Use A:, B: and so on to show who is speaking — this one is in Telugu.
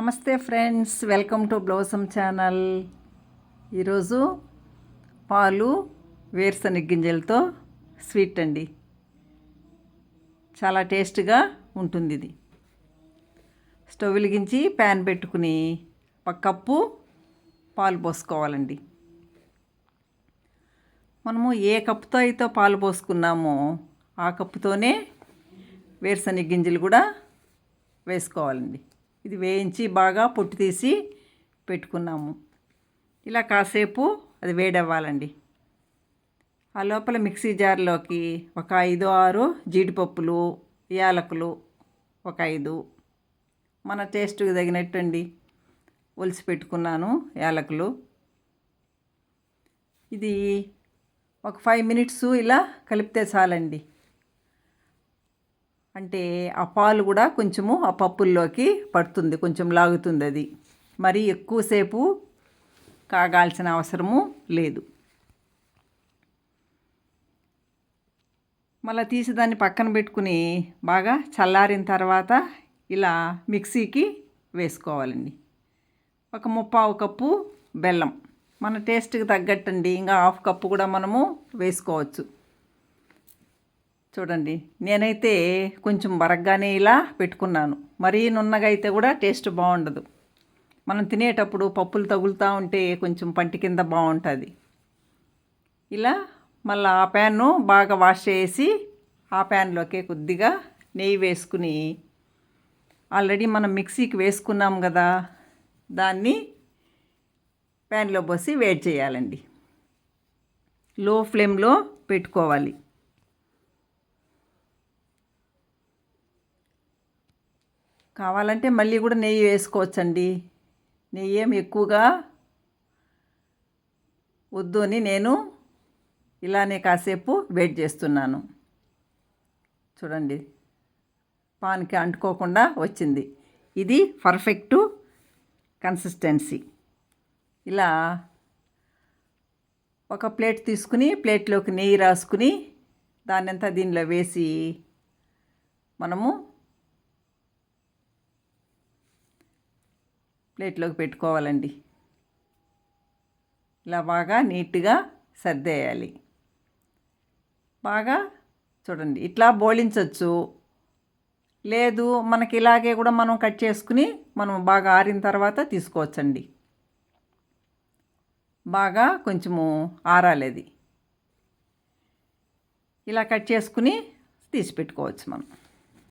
A: నమస్తే friends welcome to Blossom channel. ఈరోజు పాలు వేరుశనగ గింజలతో స్వీట్ అండి. చాలా టేస్ట్గా ఉంటుంది ఇది. స్టవ్ వెలిగించి ప్యాన్ పెట్టుకుని ఒక కప్పు పాలు పోసుకోవాలండి. మనము ఏ కప్పుతో అయితే పాలు పోసుకున్నామో ఆ కప్పుతోనే వేరుశనగ గింజలు కూడా వేసుకోవాలండి. ఇది వేయించి బాగా పొట్టు తీసి పెట్టుకున్నాము. ఇలా కాసేపు అది వేడవ్వాలండి. ఆ లోపల మిక్సీ జార్లోకి ఒక ఐదు ఆరు జీడిపప్పులు యాలకులు ఒక ఐదు. మన టేస్ట్కి తగినట్టండి. ఒలిసి పెట్టుకున్నాను యాలకులు. ఇది ఒక ఫైవ్ మినిట్స్ ఇలా కలిపితే చాలండి. అంటే ఆ పాలు కూడా కొంచెము ఆ పప్పుల్లోకి పడుతుంది కొంచెం లాగుతుంది అది. మరి ఎక్కువసేపు కాగాల్సిన అవసరము లేదు. మళ్ళీ తీసి దాన్ని పక్కన పెట్టుకుని బాగా చల్లారిన తర్వాత ఇలా మిక్సీకి వేసుకోవాలండి. ఒక ముప్పావు కప్పు బెల్లం. మన టేస్ట్కి తగ్గట్టండి. ఇంకా హాఫ్ కప్పు కూడా మనము వేసుకోవచ్చు. చూడండి నేనైతే కొంచెం బరగ్గానే ఇలా పెట్టుకున్నాను. మరీ నున్నగా అయితే కూడా టేస్ట్ బాగుండదు మనం తినేటప్పుడు పప్పులు తగులుతూ ఉంటే కొంచెం పంటి కింద బాగుంటుంది ఇలా మళ్ళీ ఆ ప్యాన్ను బాగా వాష్ చేసి ఆ ప్యాన్లోకే కొద్దిగా నెయ్యి వేసుకుని ఆల్రెడీ మనం మిక్సీకి వేసుకున్నాం కదా దాన్ని ప్యాన్లో పోసి వేడి చేయాలండి. లో ఫ్లేమ్లో పెట్టుకోవాలి. కావాలంటే మళ్ళీ కూడా నెయ్యి వేసుకోవచ్చండి. నెయ్యి ఏమి ఎక్కువగా వద్దు అని నేను ఇలానే కాసేపు వెయిట్ చేస్తున్నాను. చూడండి పాన్కి అంటుకోకుండా వచ్చింది. ఇది పర్ఫెక్ట్ కన్సిస్టెన్సీ. ఇలా ఒక ప్లేట్ తీసుకుని ప్లేట్లోకి నెయ్యి రాసుకుని దాన్నంతా దీనిలో వేసి మనము ప్లేట్లోకి పెట్టుకోవాలండి. ఇలా బాగా నీట్గా సర్దేయాలి. బాగా చూడండి ఇట్లా బోళించవచ్చు లేదు మనకి ఇలాగే కూడా మనం కట్ చేసుకుని మనం బాగా ఆరిన తర్వాత తీసుకోవచ్చండి. బాగా కొంచెము ఆరాలేది. ఇలా కట్ చేసుకుని తీసి పెట్టుకోవచ్చు మనం.